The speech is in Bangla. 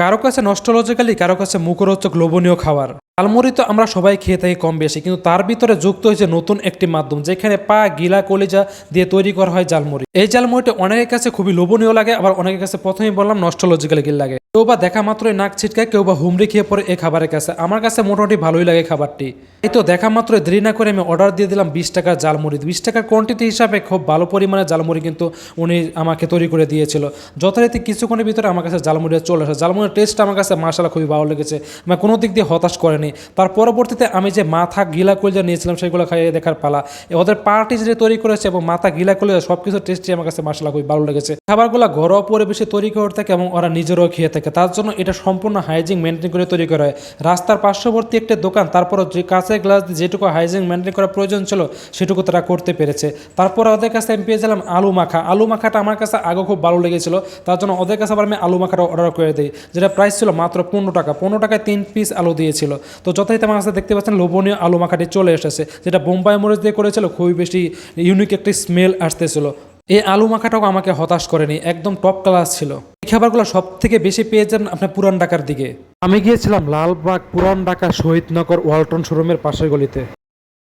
কারও কাছে নষ্টলজিক্যালি কারও কাছে মুখরোচক, লোভনীয় খাবার। আলমুরি তো আমরা সবাই খেয়ে থাকি কম বেশি, কিন্তু তার ভিতরে যুক্ত হয়েছে নতুন একটি মাধ্যম, যেখানে পা, গিলা, কলিজা দিয়ে তৈরি করা হয় জালমুড়ি এই জালমুড়িটা অনেকের কাছে খুবই লোভনীয় লাগে, আবার অনেকের কাছে প্রথমেই বললাম নষ্টলজিক্যালি গিল লাগে। কেউ বা দেখা মাত্রই নাক ছিটকায় কেউ বা হুমড়ি খেয়ে পড়ে এই খাবারের কাছে। আমার কাছে মোটামুটি ভালোই লাগে খাবারটি। এই তো দেখা মাত্র দেরি না করে আমি অর্ডার দিয়ে দিলাম বিশ টাকার জালমুড়ি বিশ টাকার কোয়ান্টিটি হিসাবে খুব ভালো পরিমাণে জালমুড়ি কিন্তু উনি আমাকে তৈরি করে দিয়েছিল। যথারীতি কিছুক্ষণের ভিতরে আমার কাছে জালমুড়ি চলে আসে। জালমুড়ির টেস্ট আমার কাছে মাসালা খুবই ভালো লেগেছে। আমার কোনো দিক দিয়ে হতাশ করেনি। তার পরবর্তীতে আমি যে মাথা গিলা কলিজা নিয়েছিলাম সেগুলো খাইয়ে দেখার পালা। ওদের পার্টি যে তৈরি করেছে এবং মাথা গিলা কলিজা সব কিছু টেস্টই আমার কাছে মাসালা খুবই ভালো লেগেছে। খাবারগুলো ঘরোয়া পরিবেশে তৈরি করে থাকে এবং ওরা নিজেরাও খেয়ে থাকে। তার জন্য এটা সম্পূর্ণ হাইজিন মেনটেন করে তৈরি করা হয়। রাস্তার পার্শ্ববর্তী একটা দোকান, তারপরও যে কাঁচের গ্লাস দিয়ে যেটুকু হাইজিন মেনটেন করা প্রয়োজন ছিল, সেটুকু তারা করতে পেরেছে। তারপর ওদের কাছে আমি পেয়েছিলাম আলু মাখা। আলু মাখাটা আমার কাছে আগে খুব ভালো লেগেছিল। তার জন্য ওদের কাছে আবার আমি আলু মাখাটা অর্ডার করে দিই যেটা প্রাইস ছিল মাত্র পনেরো টাকা। পনেরো টাকায় তিন পিস আলু দিয়েছিল। তো যথারীতি আমার কাছে দেখতে পাচ্ছেন লোভনীয় আলু মাখাটি চলে এসেছে, যেটা বোম্বাই মরিচ দিয়ে করেছিল, খুবই বেশি ইউনিক একটি স্মেল আসতেছিল। এই আলু মাখাটাও আমাকে হতাশ করেনি, একদম টপ ক্লাস ছিল। খাবারগুলো সব থেকে বেশি পেয়ে যান আপনার পুরান ঢাকার দিকে। আমি গিয়েছিলাম লালবাগ পুরান ঢাকা শহীদনগর ওয়ালটন শোরুমের পাশের গলিতে।